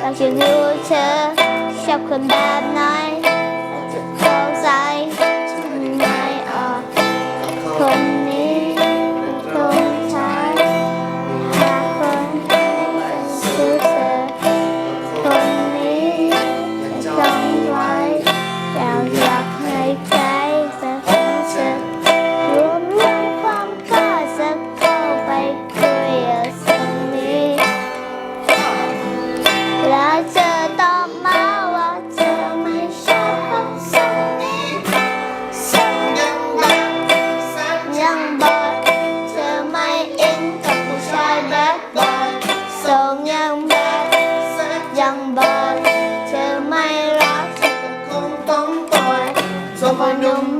อยากจะรู้เธอชอบคนแบบไหน for know.